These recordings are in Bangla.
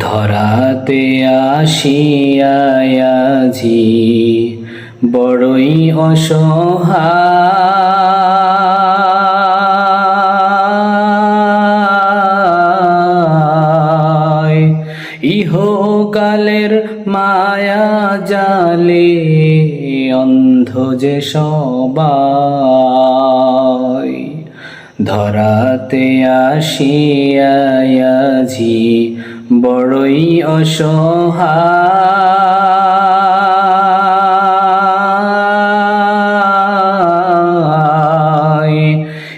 ধরাতে আসিয়াছি বড়ই অসহায়। ইহকালের মায়া জালে অন্ধ যে সবাই। ধরাতে আসিয়াছি বড়ই অসহায়।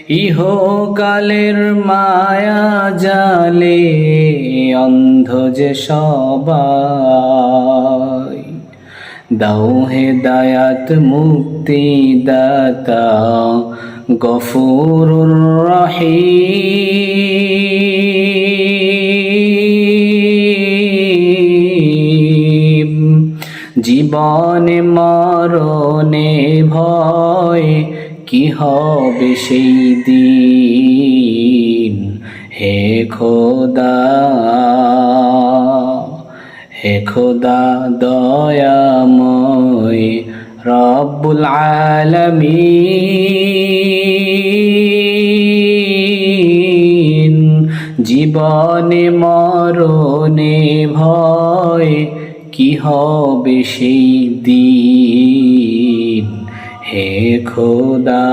ইহকালের মায়া জালে অন্ধ যে সবাই। দাও হে দায়াত মুক্তি দাতা গফুরুর রহিম। জীবনে মরণে ভয় কি হবে সেই দিন? হে খোদা হে খোদা দয়াময় রব্বুল আলামিন। জীবনে মরণে ভয় কি হবে সেই দিন? হে খোদা